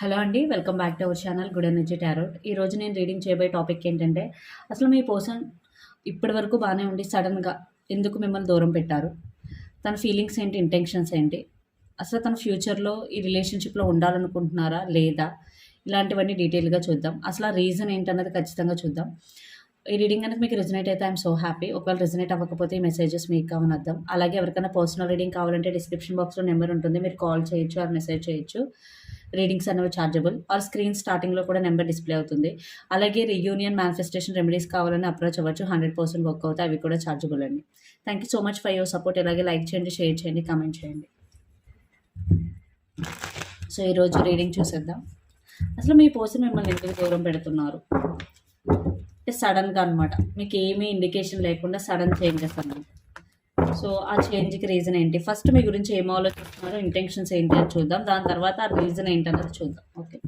Hello అండి welcome back to our channel good energy tarot. ఈ రోజు నేను రీడింగ్ చేయబోయే టాపిక్ ఏంటంటే అసలు మీ పర్సన్ ఇప్పటి వరకు బాగానే ఉండి సడన్గా ఎందుకు మిమ్మల్ని దూరం పెట్టారు? తన ఫీలింగ్స్ ఏంటి ఇంటెన్షన్స్ ఏంటి? అసలు తన ఫ్యూచర్లో ఈ రిలేషన్షిప్లో ఉండాలనుకుంటున్నారా లేదా? ఇలాంటివన్నీ డీటెయిల్గా చూద్దాం. అసలు ఆ రీజన్ ఏంటన్నది ఖచ్చితంగా చూద్దాం. ఈ రీడింగ్ అనేది మీకు రిజనేట్ అయితే ఐఎమ్ సో హ్యాపీ. ఒకవేళ రిజనేట్ అవ్వకపోతే ఈ మెసేజెస్ మీకు కావని అర్థం. అలాగే ఎవరికైనా పర్సనల్ రీడింగ్ కావాలంటే డిస్క్రిప్షన్ బాక్స్లో నెంబర్ ఉంటుంది. మీరు కాల్ చేయొచ్చు ఆర్ మెసేజ్ చేయొచ్చు. రీడింగ్స్ అనేవి ఛార్జబుల్ ఆర్ స్క్రీన్ స్టార్టింగ్లో కూడా నెంబర్ డిస్ప్లే అవుతుంది. అలాగే రియూనియన్ మేనిఫెస్టేషన్ రెమెడీస్ కావాలని అప్రోచ్ అవ్వచ్చు. హండ్రెడ్ పర్సెంట్ వర్క్ అవుతాయి. అవి కూడా ఛార్జబుల్ అండి. Thank you so much for your support ఇలాగే లైక్ చేయండి షేర్ చేయండి కామెంట్ చేయండి. సో ఈరోజు రీడింగ్ చూసేద్దాం. అసలు మీ పర్సన్ మిమ్మల్ని ఎందుకు దూరం పెడుతున్నారు? అంటే సడన్గా అనమాట మీకు ఏమీ ఇండికేషన్ లేకుండా సడన్ చేంజెస్ అన్నమాట. సో ఆ చేంజ్కి రీజన్ ఏంటి? ఫస్ట్ మీ గురించి ఏం ఆలోచిస్తున్నారో ఇంటెన్షన్స్ ఏంటి అని చూద్దాం. దాని తర్వాత ఆ రీజన్ ఏంటన్నది చూద్దాం. ఓకే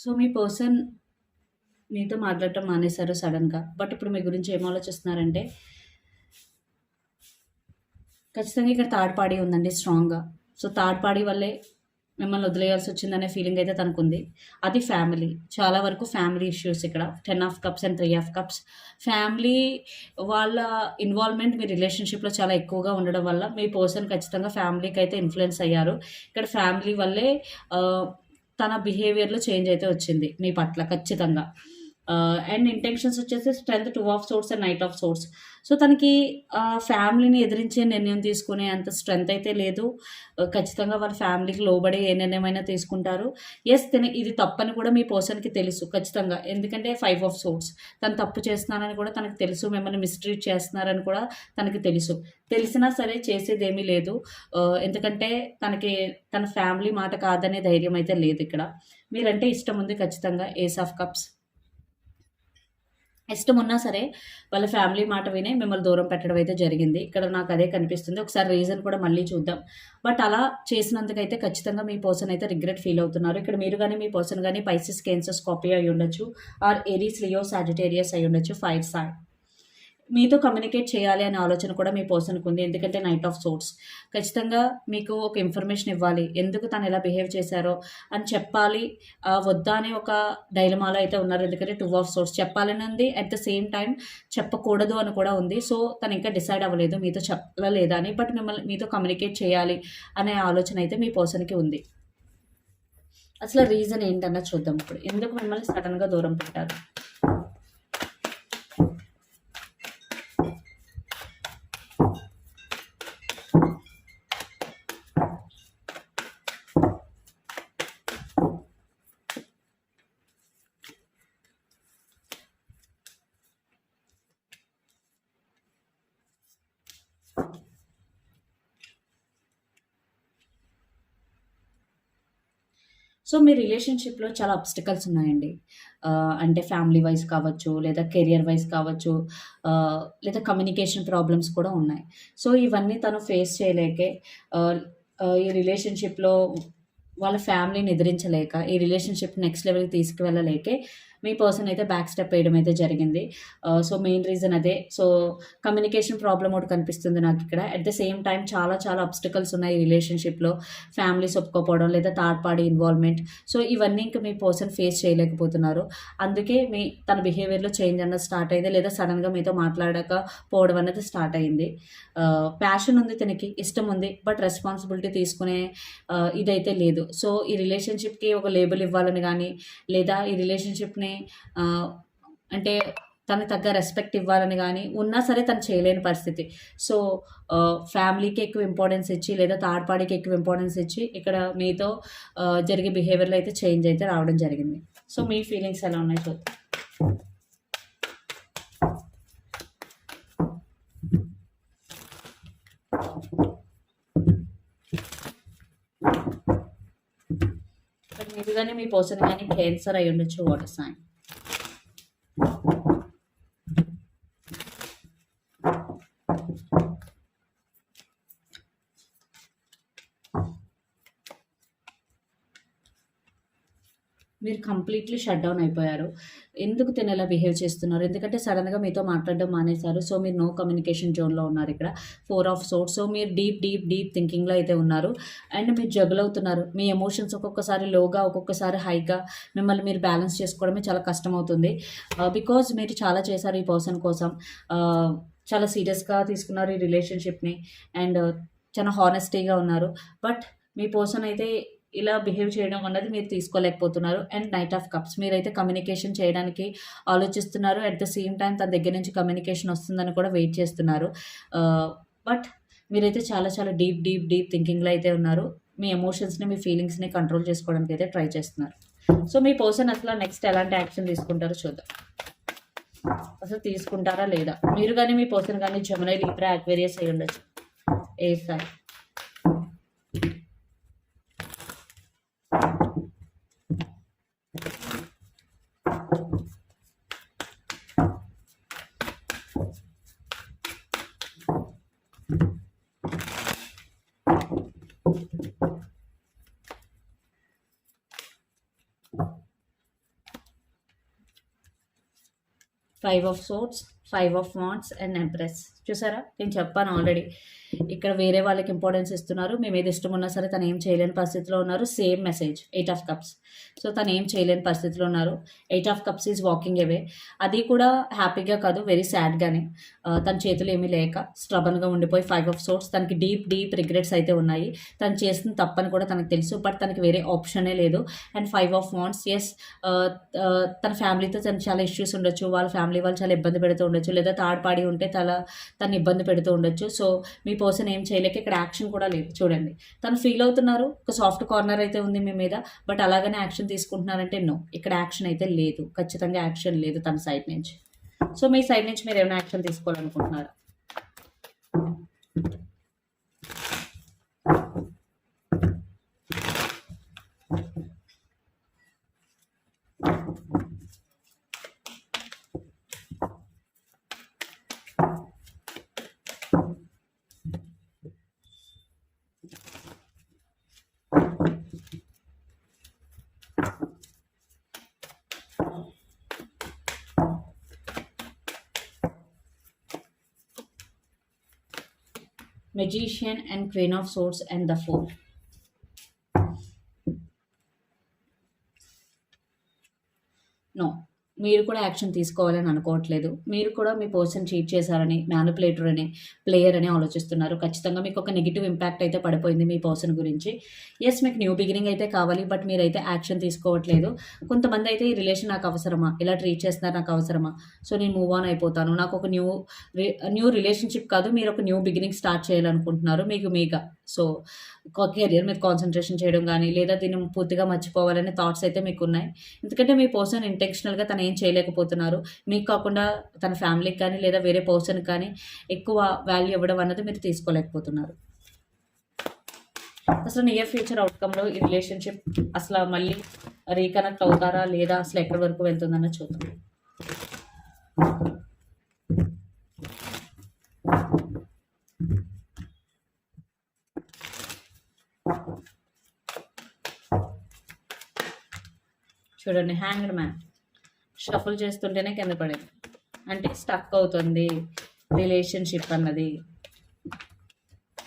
సో మీ పర్సన్ మీతో మాట్లాడటం మానేశారు సడన్గా. బట్ ఇప్పుడు మీ గురించి ఏం ఆలోచిస్తున్నారంటే ఖచ్చితంగా ఇక్కడ థర్డ్ పార్టీ ఉందండి స్ట్రాంగ్గా. సో థర్డ్ పార్టీ వల్లే మిమ్మల్ని వదిలేయాల్సి వచ్చిందనే ఫీలింగ్ అయితే తనకుంది. అది ఫ్యామిలీ. చాలా వరకు ఫ్యామిలీ ఇష్యూస్ ఇక్కడ. Ten of cups and three of cups. Family వాళ్ళ ఇన్వాల్వ్మెంట్ మీ రిలేషన్షిప్లో చాలా ఎక్కువగా ఉండడం వల్ల మీ పర్సన్ ఖచ్చితంగా ఫ్యామిలీకి అయితే ఇన్ఫ్లుయెన్స్ అయ్యారు. ఇక్కడ ఫ్యామిలీ వల్లే తన బిహేవియర్లో చేంజ్ అయితే వచ్చింది మీ పట్ల ఖచ్చితంగా. అండ్ ఇంటెన్షన్స్ వచ్చేసి strength two of swords and knight of swords so తనకి ఫ్యామిలీని ఎదిరించే నిర్ణయం తీసుకునే అంత స్ట్రెంత్ అయితే లేదు. ఖచ్చితంగా వాళ్ళ ఫ్యామిలీకి లోబడే ఏ నిర్ణయమైనా తీసుకుంటారు. ఎస్ తిన ఇది తప్పని కూడా మీ పర్సన్కి తెలుసు ఖచ్చితంగా. ఎందుకంటే ఫైవ్ ఆఫ్ సోర్స్ తను తప్పు చేస్తున్నారని కూడా తనకు తెలుసు మిమ్మల్ని మిస్ట్రీట్ చేస్తున్నారని కూడా తనకి తెలుసు. తెలిసినా సరే చేసేది ఏమీ లేదు ఎందుకంటే తనకి తన ఫ్యామిలీ మాట కాదనే ధైర్యం అయితే లేదు ఇక్కడ. మీరంటే ఇష్టం ఉంది ఖచ్చితంగా ఏస్ ఆఫ్ కప్స్ ఇష్టం ఉన్నా సరే వాళ్ళ ఫ్యామిలీ మాట వినే మిమ్మల్ని దూరం పెట్టడం అయితే జరిగింది. ఇక్కడ నాకు అదే కనిపిస్తుంది. ఒకసారి రీజన్ కూడా మళ్ళీ చూద్దాం. బట్ అలా చేసినందుకైతే ఖచ్చితంగా మీ పర్సన్ అయితే రిగ్రెట్ ఫీల్ అవుతున్నారు. ఇక్కడ మీరు కానీ మీ పర్సన్ కానీ పైసిస్ కేన్సర్స్ కాపీ అయి ఉండొచ్చు ఆర్ ఎరీస్ లియో సాజిటేరియస్ అయి ఉండొచ్చు ఫైర్ సైడ్ మీతో కమ్యూనికేట్ చేయాలి అనే ఆలోచన కూడా మీ పర్సన్కి ఉంది. ఎందుకంటే నైట్ ఆఫ్ సోర్స్ ఖచ్చితంగా మీకు ఒక ఇన్ఫర్మేషన్ ఇవ్వాలి. ఎందుకు తను ఎలా బిహేవ్ చేశారో అని చెప్పాలి. వద్దా అని ఒక డైలమాలో అయితే ఉన్నారు. ఎందుకంటే టూ ఆఫ్ సోర్స్ చెప్పాలని ఉంది. అట్ ద సేమ్ టైం చెప్పకూడదు అని కూడా ఉంది. సో తను ఇంకా డిసైడ్ అవ్వలేదు. మీతో చెప్పలేదా అని. బట్ మిమ్మల్ని మీతో కమ్యూనికేట్ చేయాలి అనే ఆలోచన అయితే మీ పర్సన్కి ఉంది. అసలు రీజన్ ఏంటన్నా చూద్దాం ఇప్పుడు. ఎందుకు మిమ్మల్ని సడన్గా దూరం పెట్టారు? సో మీ రిలేషన్షిప్లో చాలా అబ్స్టికల్స్ ఉన్నాయండి. అంటే ఫ్యామిలీ వైజ్ కావచ్చు లేదా కెరియర్ వైజ్ కావచ్చు లేదా కమ్యూనికేషన్ ప్రాబ్లమ్స్ కూడా ఉన్నాయి. సో ఇవన్నీ తను ఫేస్ చేయలేకే ఈ రిలేషన్షిప్లో వాళ్ళ ఫ్యామిలీని ఎదిరించలేక ఈ రిలేషన్షిప్ నెక్స్ట్ లెవెల్కి తీసుకువెళ్ళలేకే మీ పర్సన్ అయితే బ్యాక్ స్టెప్ వేయడం అయితే జరిగింది. సో మెయిన్ రీజన్ అదే. సో కమ్యూనికేషన్ ప్రాబ్లం ఒకటి కనిపిస్తుంది నాకు ఇక్కడ. అట్ ద సేమ్ టైం చాలా చాలా అబ్స్టికల్స్ ఉన్నాయి ఈ రిలేషన్షిప్లో ఫ్యామిలీస్ ఒప్పుకోపోవడం లేదా థర్డ్ పార్టీ ఇన్వాల్వ్మెంట్ సో ఇవన్నీ ఇంకా మీ పర్సన్ ఫేస్ చేయలేకపోతున్నారు. అందుకే మీ తన బిహేవియర్లో చేంజ్ అన్నది స్టార్ట్ అయింది. లేదా సడన్గా మీతో మాట్లాడకపోవడం అనేది స్టార్ట్ అయింది. Uh, ప్యాషన్ ఉంది తనకి ఇష్టం ఉంది. బట్ రెస్పాన్సిబిలిటీ తీసుకునే uh, ఇదైతే లేదు. సో ఈ రిలేషన్షిప్కి ఒక లేబుల్ ఇవ్వాలని కానీ లేదా ఈ రిలేషన్షిప్ని అంటే తనకు తగ్గ రెస్పెక్ట్ ఇవ్వాలని కానీ ఉన్నా సరే తను చేయలేని పరిస్థితి. సో ఫ్యామిలీకి ఎక్కువ ఇంపార్టెన్స్ ఇచ్చి లేదా థర్డ్ పార్టీకి ఎక్కువ ఇంపార్టెన్స్ ఇచ్చి ఇక్కడ మీతో జరిగే బిహేవియర్లో అయితే చేంజ్ అయితే రావడం జరిగింది. సో మీ ఫీలింగ్స్ ఎలా ఉన్నాయి? చూద్దాం బట్ మీరు కానీ మీ పర్సన్ కానీ క్యాన్సర్ అయి ఉండొచ్చు వాటర్ సైన్ మీరు కంప్లీట్లీ షట్ డౌన్ అయిపోయారు. ఎందుకు తిన బిహేవ్ చేస్తున్నారు? ఎందుకంటే సడన్గా మీతో మాట్లాడడం మానేశారు. సో మీరు నో కమ్యూనికేషన్ జోన్లో ఉన్నారు ఇక్కడ. ఫోర్ ఆఫ్ సోర్స్ సో మీరు డీప్ డీప్ డీప్ థింకింగ్లో అయితే ఉన్నారు. అండ్ మీరు జగుల్ అవుతున్నారు. మీ ఎమోషన్స్ ఒక్కొక్కసారి లోగా ఒక్కొక్కసారి హైగా మిమ్మల్ని మీరు బ్యాలెన్స్ చేసుకోవడమే చాలా కష్టం అవుతుంది బికాజ్ uh, మీరు చాలా చేశారు ఈ పర్సన్ కోసం. Uh, చాలా సీరియస్గా తీసుకున్నారు ఈ రిలేషన్షిప్ని అండ్ uh, చాలా హానెస్టీగా ఉన్నారు. బట్ మీ పర్సన్ అయితే ఇలా బిహేవ్ చేయడం అన్నది మీరు తీసుకోలేకపోతున్నారు. అండ్ నైట్ ఆఫ్ కప్స్ మీరైతే కమ్యూనికేషన్ చేయడానికి ఆలోచిస్తున్నారు. అట్ ద సేమ్ టైం తన దగ్గర నుంచి కమ్యూనికేషన్ వస్తుందని కూడా వెయిట్ చేస్తున్నారు. బట్ మీరైతే చాలా చాలా డీప్ డీప్ డీప్ థింకింగ్లో అయితే ఉన్నారు. మీ ఎమోషన్స్ని మీ ఫీలింగ్స్ని కంట్రోల్ చేసుకోవడానికి అయితే ట్రై చేస్తున్నారు. సో మీ పర్సన్ అసలు నెక్స్ట్ ఎలాంటి యాక్షన్ తీసుకుంటారో చూద్దాం. అసలు తీసుకుంటారా లేదా? మీరు కానీ మీ పర్సన్ కానీ జమునై లీబ్రా అక్వేరియస్ అయి ఉండొచ్చు ఏ sir? Five of swords five of wands and empress. చూసారా? నేను చెప్పాను ఆల్రెడీ. ఇక్కడ వేరే వాళ్ళకి ఇంపార్టెన్స్ ఇస్తున్నారు. మేము ఏది ఇష్టం ఉన్నా సరే తను ఏం చేయలేని పరిస్థితిలో ఉన్నారు. Same message eight of cups so తను ఏం చేయలేని పరిస్థితిలో ఉన్నారు. Eight of cups is walking away అది కూడా హ్యాపీగా కాదు వెరీ సాడ్గానే uh, తన చేతులు ఏమీ లేక స్ట్రబన్గా ఉండిపోయి ఫైవ్ ఆఫ్ సోర్స్ తనకి డీప్ డీప్ రిగ్రెట్స్ అయితే ఉన్నాయి. తను చేసిన తప్పని కూడా తనకు తెలుసు బట్ తనకి వేరే ఆప్షనే లేదు. And five of wands yes తన ఫ్యామిలీతో తను చాలా ఇష్యూస్ ఉండొచ్చు. వాళ్ళ ఫ్యామిలీ వాళ్ళు చాలా ఇబ్బంది పెడుతూ ఉండొచ్చు. లేదా థర్డ్ పార్టీ ఉంటే తల తను ఇబ్బంది పెడుతూ ఉండొచ్చు. సో మీ పర్సన్ ఏం చేయలేక ఇక్కడ యాక్షన్ కూడా లేదు. చూడండి. తను ఫీల్ అవుతున్నారు. ఒక సాఫ్ట్ కార్నర్ అయితే ఉంది మీ మీద. బట్ అలాగనే యాక్షన్ తీసుకుంటున్నారంటే నో. ఇక్కడ యాక్షన్ అయితే లేదు. ఖచ్చితంగా యాక్షన్ లేదు తన సైడ్ నుంచి. సో మీ సైడ్ నుంచి మీరు ఏమైనా యాక్షన్ తీసుకోవాలనుకుంటున్నారా? Magician and queen of swords and the fool no మీరు కూడా యాక్షన్ తీసుకోవాలని అనుకోవట్లేదు. మీరు కూడా మీ పర్సన్ చీట్ చేశారని మ్యానుపులేటర్ అని ప్లేయర్ అని ఆలోచిస్తున్నారు. ఖచ్చితంగా మీకు ఒక నెగిటివ్ ఇంపాక్ట్ అయితే పడిపోయింది మీ పర్సన్ గురించి. ఎస్ మీకు న్యూ బిగినింగ్ అయితే కావాలి బట్ మీరైతే యాక్షన్ తీసుకోవట్లేదు. కొంతమంది అయితే ఈ రిలేషన్ నాకు అవసరమా? ఇలా ట్రీట్ చేస్తున్నారు నాకు అవసరమా? సో నేను మూవ్ ఆన్ అయిపోతాను. నాకు ఒక న్యూ న్యూ రిలేషన్షిప్ కాదు మీరు ఒక న్యూ బిగినింగ్ స్టార్ట్ చేయాలనుకుంటున్నారు. మీకు మీగా సో కెరియర్ మీద కాన్సన్ట్రేషన్ చేయడం కానీ లేదా దీన్ని పూర్తిగా మర్చిపోవాలనే థాట్స్ అయితే మీకు ఉన్నాయి ఎందుకంటే మీ పర్సన్ ఇంటెన్షనల్గా తను ఏం చేయలేకపోతున్నారు. మీకు కాకుండా తన ఫ్యామిలీకి కానీ లేదా వేరే పర్సన్కి కానీ ఎక్కువ వాల్యూ ఇవ్వడం అన్నది మీరు తీసుకోలేకపోతున్నారు. అసలు నియర్ ఫ్యూచర్ అవుట్కంలో ఈ రిలేషన్షిప్ అసలు మళ్ళీ రీకనెక్ట్ అవుతారా? లేదా అసలు ఎక్కడి వరకు వెళ్తుందన్న చూద్దాం. చూడండి హ్యాంగ్డ్ మ్యాన్ షఫుల్ చేస్తుంటేనే కింద పడేది. అంటే స్టక్ అవుతుంది రిలేషన్షిప్ అన్నది.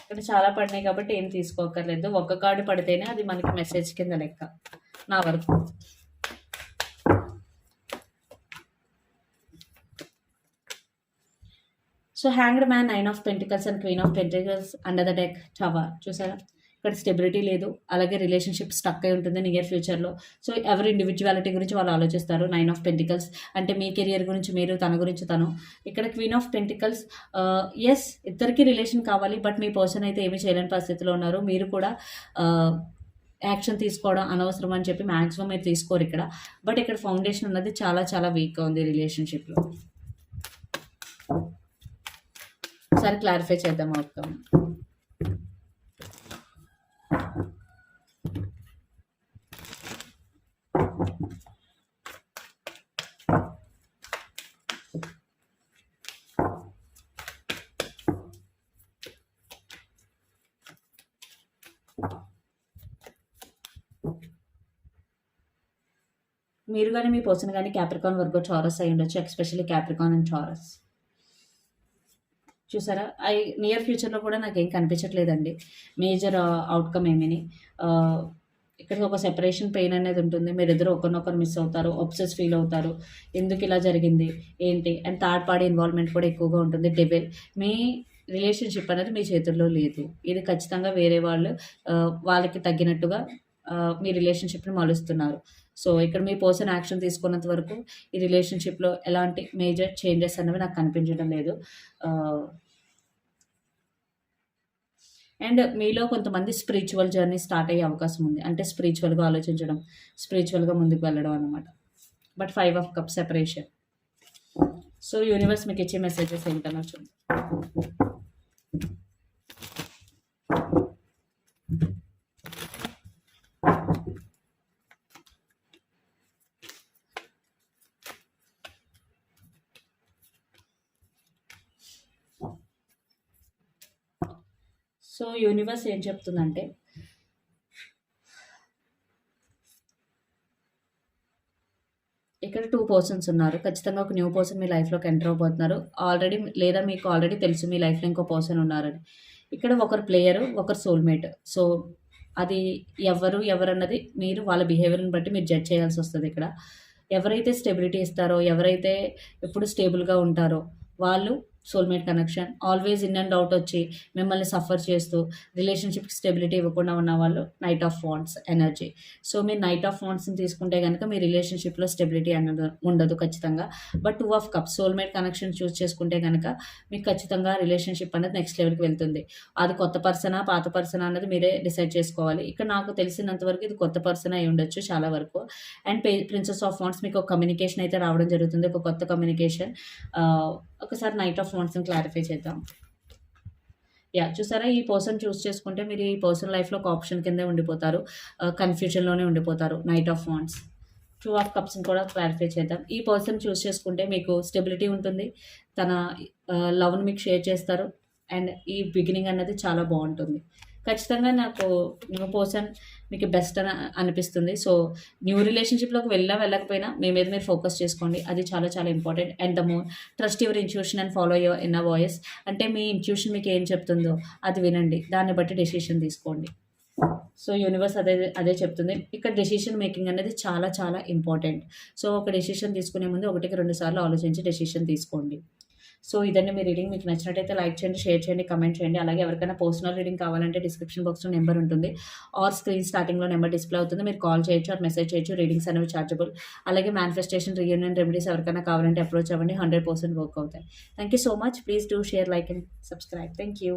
ఇక్కడ చాలా పడినాయి కాబట్టి ఏం తీసుకోకర్లేదు. ఒక్క కార్డు పడితేనే అది మనకి మెసేజ్ కింద లెక్క. నా వరకు. So hanged man nine of pentacles and queen of pentacles under the deck tower చూసారా? ఇక్కడ స్టెబిలిటీ లేదు. అలాగే రిలేషన్షిప్ స్టక్ అయి ఉంటుంది నియర్ ఫ్యూచర్లో సో ఎవరి ఇండివిజువాలిటీ గురించి వాళ్ళు ఆలోచిస్తారు? నైన్ ఆఫ్ పెంటికల్స్ అంటే మీ కెరియర్ గురించి మీరు తన గురించి తను. ఇక్కడ క్వీన్ ఆఫ్ పెంటికల్స్ ఎస్ ఇద్దరికి రిలేషన్ కావాలి బట్ మీ పర్సన్ అయితే ఏమీ చేయలేని పరిస్థితిలో ఉన్నారు. మీరు కూడా యాక్షన్ తీసుకోవడం అనవసరం అని చెప్పి మ్యాక్సిమం మీరు తీసుకోరు ఇక్కడ. బట్ ఇక్కడ ఫౌండేషన్ ఉన్నది చాలా చాలా వీక్గా ఉంది రిలేషన్షిప్లో ఒకసారి క్లారిఫై చేద్దాం అవుతాం మీరు కానీ మీ పర్సన్ కానీ క్యాప్రికాన్ వర్గో చారస్ అయి ఉండొచ్చు ఎక్స్పెషల్లీ క్యాప్రికాన్ అండ్ చారస్ చూసారా? ఐ నియర్ ఫ్యూచర్లో కూడా నాకు ఏం కనిపించట్లేదండి మేజర్ అవుట్కమ్ uh, ఏమీని. Uh, ఇక్కడ ఒక సెపరేషన్ పెయిన్ అనేది ఉంటుంది. మీరు ఇద్దరు ఒకరినొకరు మిస్ అవుతారు అప్సెస్ ఫీల్ అవుతారు. ఎందుకు ఇలా జరిగింది? ఏంటి? అండ్ థర్డ్ పార్టీ ఇన్వాల్వ్మెంట్ కూడా ఎక్కువగా ఉంటుంది. డెబిల్ మీ రిలేషన్షిప్ అనేది మీ చేతుల్లో లేదు. ఇది ఖచ్చితంగా వేరే వాళ్ళు uh, వాళ్ళకి తగ్గినట్టుగా మీ రిలేషన్షిప్ని మలుస్తున్నారు. సో ఇక్కడ మీ పర్సన్ యాక్షన్ తీసుకున్నంత వరకు ఈ రిలేషన్షిప్లో ఎలాంటి మేజర్ చేంజెస్ అనేవి నాకు కనిపించడం లేదు. అండ్ మీలో కొంతమంది స్పిరిచువల్ జర్నీ స్టార్ట్ అయ్యే అవకాశం ఉంది. అంటే స్పిరిచువల్గా ఆలోచించడం స్పిరిచువల్గా ముందుకు వెళ్ళడం అనమాట but five of cup separation so universe మీకు ఇచ్చే మెసేజెస్ ఏంటన్నా చూడండి సో యూనివర్స్ ఏం చెప్తుందంటే ఇక్కడ టూ పర్సన్స్ ఉన్నారు. ఖచ్చితంగా ఒక న్యూ పర్సన్ మీ లైఫ్లోకి ఎంటర్ అవబోతున్నారు. ఆల్రెడీ లేదా మీకు ఆల్రెడీ తెలుసు మీ లైఫ్లో ఇంకో పర్సన్ ఉన్నారని. ఇక్కడ ఒకరు ప్లేయరు ఒకరు సోల్మేట్ సో అది ఎవరు ఎవరన్నది మీరు వాళ్ళ బిహేవియర్ని బట్టి మీరు జడ్జ్ చేయాల్సి వస్తుంది ఇక్కడ. ఎవరైతే స్టెబిలిటీ ఇస్తారో ఎవరైతే ఎప్పుడు స్టేబుల్గా ఉంటారో వాళ్ళు soulmate connection always in and out వచ్చి మిమ్మల్ని సఫర్ చేస్తూ రిలేషన్షిప్కి స్టెబిలిటీ ఇవ్వకుండా ఉన్న వాళ్ళు knight of wands energy so మీరు నైట్ ఆఫ్ ఫాండ్స్ని తీసుకుంటే కనుక మీ రిలేషన్షిప్లో స్టెబిలిటీ అన్నది ఉండదు ఖచ్చితంగా. But two of cup soulmate connection choose చేసుకుంటే కనుక మీకు ఖచ్చితంగా రిలేషన్షిప్ అనేది నెక్స్ట్ లెవెల్కి వెళ్తుంది. అది కొత్త పర్సనా పాత పర్సనా అన్నది మీరే డిసైడ్ చేసుకోవాలి. ఇక్కడ నాకు తెలిసినంత వరకు ఇది కొత్త పర్సన్ అయి ఉండొచ్చు చాలా వరకు. అండ్ ప్రిన్సెస్ ఆఫ్ ఫాండ్స్ మీకు ఒక కమ్యూనికేషన్ అయితే రావడం జరుగుతుంది. ఒక కొత్త కమ్యూనికేషన్ ఒకసారి నైట్ ఆఫ్ ఫోన్స్ని క్లారిఫై చేద్దాం. యా చూసారా? ఈ పర్సన్ చూస్ చేసుకుంటే మీరు ఈ పర్సన్ లైఫ్లో ఒక ఆప్షన్ కిందే ఉండిపోతారు. Uh, కన్ఫ్యూజన్లోనే ఉండిపోతారు. నైట్ ఆఫ్ ఫోన్స్ టూ ఆఫ్ కప్స్ని కూడా క్లారిఫై చేద్దాం. ఈ పర్సన్ చూస్ చేసుకుంటే మీకు స్టెబిలిటీ ఉంటుంది. తన uh, లవ్ని మీకు షేర్ చేస్తారు. అండ్ ఈ బిగినింగ్ అన్నది చాలా బాగుంటుంది. ఖచ్చితంగా నాకు పర్సన్ మీకు బెస్ట్ అని అనిపిస్తుంది. సో న్యూ రిలేషన్షిప్లోకి వెళ్ళా వెళ్ళకపోయినా మీ మీద మీరు ఫోకస్ చేసుకోండి. అది చాలా చాలా important and the more trust your intuition and follow your inner voice అంటే మీ ఇన్ట్యూషన్ మీకు ఏం చెప్తుందో అది వినండి. దాన్ని బట్టి డెసిషన్ తీసుకోండి. సో యూనివర్స్ అదే అదే చెప్తుంది. ఇక్కడ డెసిషన్ మేకింగ్ అనేది చాలా చాలా ఇంపార్టెంట్ సో ఒక డెసిషన్ తీసుకునే ముందు ఒకటికి రెండు సార్లు ఆలోచించి డెసిషన్ తీసుకోండి. సో ఇదండి మీ రీడింగ్. మీకు నచ్చినట్టయితే లైక్ చేయండి షేర్ చేయండి కమెంట్ చేయండి. అలాగే ఎవరికైనా పర్సనల్ రీడింగ్ కావాలంటే డిస్క్రిప్షన్ బాక్స్లో నెంబర్ ఉంటుంది. ఆర్ స్క్రీన్ స్టార్టింగ్లో నెంబర్ డిస్ప్లే అవుతుంది. మీరు కాల్ చేయొచ్చు ఆర్ మెసేజ్ చేయొచ్చు. రీడింగ్స్ అనేవి చార్జబుల్. అలాగే మేనిఫెస్టేషన్ రీయూనియన్ రెమెడీస్ ఎవరికైనా కావాలంటే అప్రోచ్ అవ్వండి. హండ్రెడ్ పర్సెంట్ వర్క్ అవుతాయి. Thank you so much please do share like and subscribe thank you